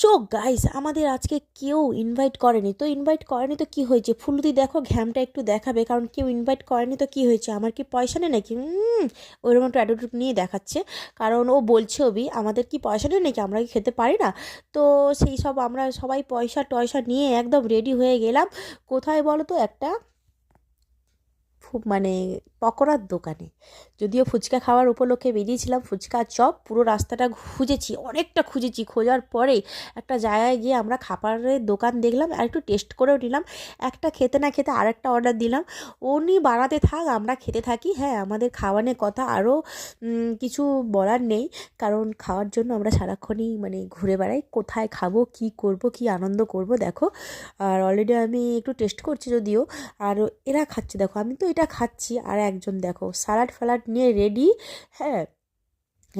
So guys আমাদের আজকে কেউ ইনভাইট করেনি। তো ইনভাইট করেনি তো কি হয়েছে? ফুলুদি, দেখো, ঘ্যামটা একটু দেখাবে, কারণ কেউ ইনভাইট করেনি তো কি হয়েছে? আমার কি পয়সা নেই নাকি? ওইরকম একটু অ্যাটিটিউড নিয়ে দেখাচ্ছে। কারণ ও বলছে অবি আমাদের কি পয়সা নেই নাকি? আমরা কি খেতে পারি না? তো সেই সব আমরা সবাই পয়সা টয়সা নিয়ে একদম রেডি হয়ে গেলাম। কোথায় বলো তো, একটা মানে পকোড়ার দোকানে। যদিও ফুচকা খাওয়ার উপলক্ষে বেরিয়েছিলাম, ফুচকা চপ পুরো রাস্তাটা খুঁজেছি, অনেকটা খুঁজেছি। খোঁজার পরে একটা জায়গায় গিয়ে আমরা খাবারের দোকান দেখলাম আর একটু টেস্ট করেও নিলাম। একটা খেতে না খেতে আরেকটা অর্ডার দিলাম। উনি বানাতে থাক, আমরা খেতে থাকি। হ্যাঁ আমাদের খাওয়ানোর কথা আরও কিছু বলার নেই। কারণ খাওয়ার জন্য আমরা সারাক্ষণই মানে ঘুরে বেড়াই। কোথায় খাব, কি করব, কি আনন্দ করব, দেখো। আর অলরেডি আমি একটু টেস্ট করছি যদিও। আর এরা খাচ্ছে, দেখো, আমি তো এটা খাচ্ছি আর একজন দেখো স্যালাড ফ্যালাড নিয়ে রেডি হ্যাঁ?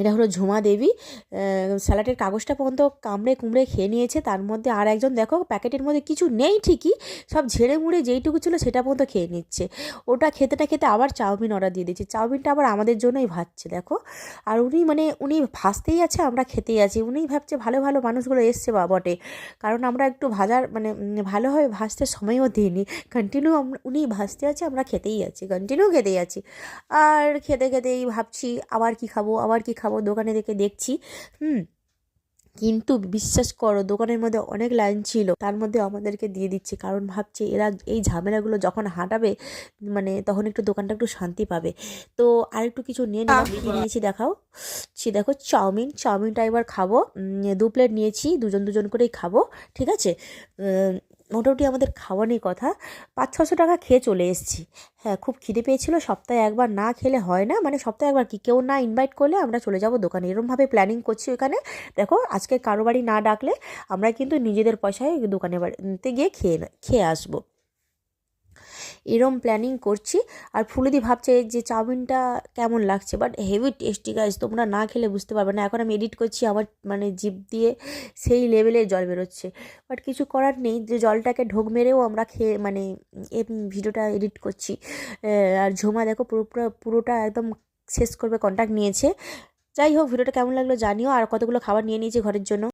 এটা হলো ঝুমা দেবী স্যালাডের কাগজটা পর্যন্ত কামড়ে কুমড়ে খেয়ে নিয়েছে, তার মধ্যে আর একজন দেখো প্যাকেটের মধ্যে কিছু নেই ঠিকই, সব ঝেড়ে মুড়ে যেইটুকু ছিল সেটা পর্যন্ত খেয়ে নিচ্ছে। ওটা খেতে না খেতে আবার চাউমিন অর্ডার দিয়ে দিচ্ছে, চাউমিনটা আবার আমাদের জন্যই ভাজছে দেখো। আর উনি মানে উনি ভাজতেই আছে, আমরা খেতেই আছি উনিই ভাবছে ভালো ভালো মানুষগুলো এসছে বা বটে, কারণ আমরা একটু ভাজার মানে ভালোভাবে ভাজতে সময়ও দিইনি কন্টিনিউ উনি ভাজতে আছে, আমরা খেতেই আছি কন্টিনিউ খেতেই আছি। আর খেতে খেতেই ভাবছি আবার কি খাব, আবার কি খাব। দোকানে দেখে দেখছি। হুম কিন্তু বিশ্বাস করো দোকানের মধ্যে অনেক লাইন ছিল। তার মধ্যে আমাদেরকে দিয়ে দিচ্ছে কারণ ভাবছে এরা এই ঝামেলাগুলো যখন হাঁটাবে মানে তখন একটু দোকানটা একটু শান্তি পাবে। তো আর একটু কিছু নিয়ে নিয়েছি দেখাও? সে দেখো চাউমিন। চাউমিনটা এবার খাব। দু প্লেট নিয়েছি দুজন দুজন করেই খাব ঠিক আছে? মোটামুটি আমাদের খাওয়ানোর কথা। পাঁচ, ছশো টাকা খেয়ে চলে এসেছি। হ্যাঁ খুব খিদে পেয়েছিল। সপ্তাহে একবার না খেলে হয় না। মানে সপ্তাহে একবার কি, কেউ না ইনভাইট করলে আমরা চলে যাব দোকানে। এরমভাবে প্ল্যানিং করছি ওখানে। দেখো, আজকে কারও বাড়ি না ডাকলে আমরা কিন্তু নিজেদের পয়সায় দোকানে বাড়িতে গিয়ে খেয়ে খেয়ে আসব। এরম প্ল্যানিং করছি। আর ফুলুদি ভাবছে যে চাউমিনটা কেমন লাগছে? বাট হেভি টেস্টি গাইজ তোমরা না খেলে বুঝতে পারবে না। এখন আমি এডিট করছি আমার মানে জিভ দিয়ে সেই লেভেলে জল বেরোচ্ছে। বাট কিছু করার নেই, যে জলটাকে ঢোক মেরেও আমরা খেয়ে মানে ভিডিওটা এডিট করছি। আর ঝোমা দেখো পুরো- পুরোটা একদম শেষ করবে কন্ট্যাক্ট নিয়েছে। যাই হোক, ভিডিওটা কেমন লাগল জানিও। আর কতগুলো খাবার নিয়ে নিয়েছি ঘরের জন্য।